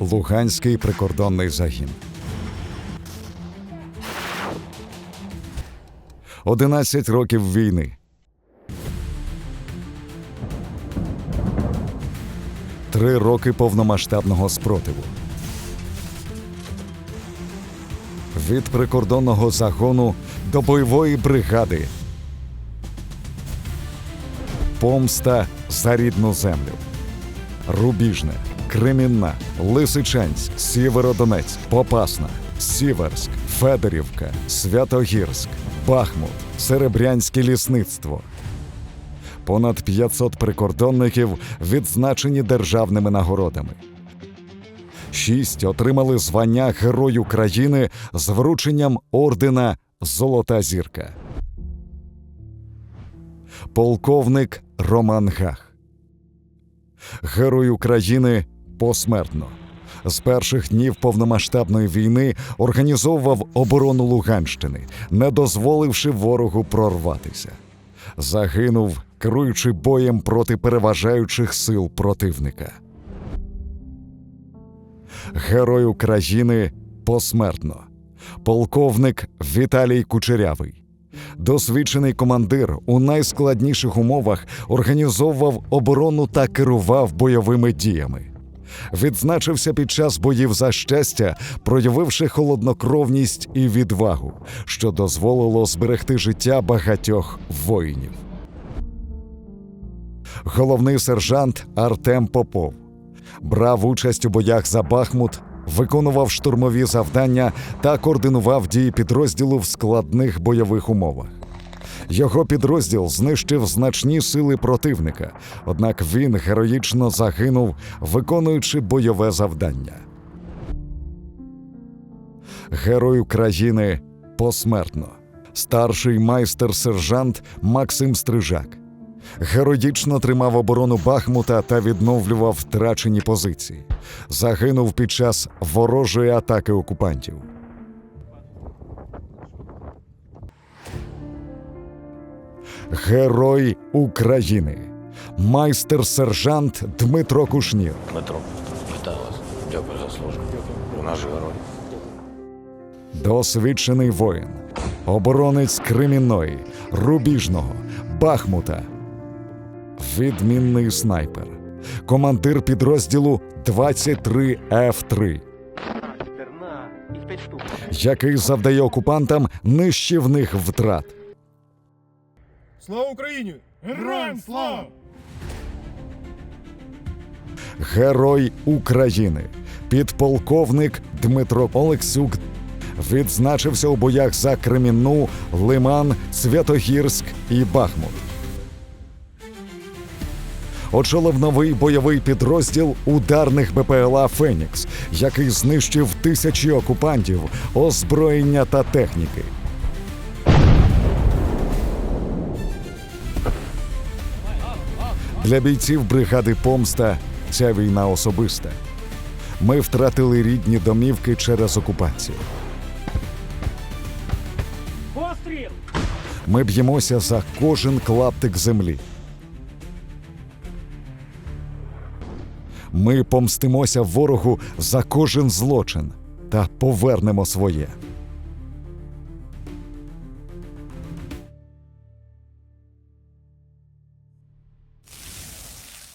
Луганський прикордонний загін. 11 років війни. Три роки повномасштабного спротиву. Від прикордонного загону до бойової бригади. Помста за рідну землю. Рубіжне, Кремінна, Лисичанськ, Сєвєродонецьк, Попасна, Сіверськ, Федорівка, Святогірськ, Бахмут, Серебрянське лісництво. Понад 500 прикордонників відзначені державними нагородами. Шість отримали звання Герой України з врученням ордена Золота зірка. Полковник Роман Гах. Герой України посмертно. З перших днів повномасштабної війни організовував оборону Луганщини, не дозволивши ворогу прорватися. Загинув, керуючи боєм проти переважаючих сил противника. Герой України посмертно. Полковник Віталій Кучерявий. Досвідчений командир у найскладніших умовах організовував оборону та керував бойовими діями. Відзначився під час боїв за щастя, проявивши холоднокровність і відвагу, що дозволило зберегти життя багатьох воїнів. Головний сержант Артем Попов брав участь у боях за Бахмут, виконував штурмові завдання та координував дії підрозділу в складних бойових умовах. Його підрозділ знищив значні сили противника, однак він героїчно загинув, виконуючи бойове завдання. Герой України посмертно. Старший майстер-сержант Максим Стрижак. Героїчно тримав оборону Бахмута та відновлював втрачені позиції. Загинув під час ворожої атаки окупантів. Герой України. Майстер-сержант Дмитро Кушнір. Дмитро, вітаю вас. Дякую за службу. Ви наш герой. Досвідчений воїн, оборонець Кремінної, Рубіжного, Бахмута, відмінний снайпер, командир підрозділу 23 F3, який завдає окупантам нищівних втрат. Слава Україні! Героям слава! Герой України, підполковник Дмитро Олексюк відзначився у боях за Кремінну, Лиман, Святогірськ і Бахмут. Очолив новий бойовий підрозділ ударних БПЛА Фенікс, який знищив тисячі окупантів, озброєння та техніки. Для бійців бригади Помста ця війна особиста. Ми втратили рідні домівки через окупацію. Ми б'ємося за кожен клаптик землі. Ми помстимося ворогу за кожен злочин та повернемо своє.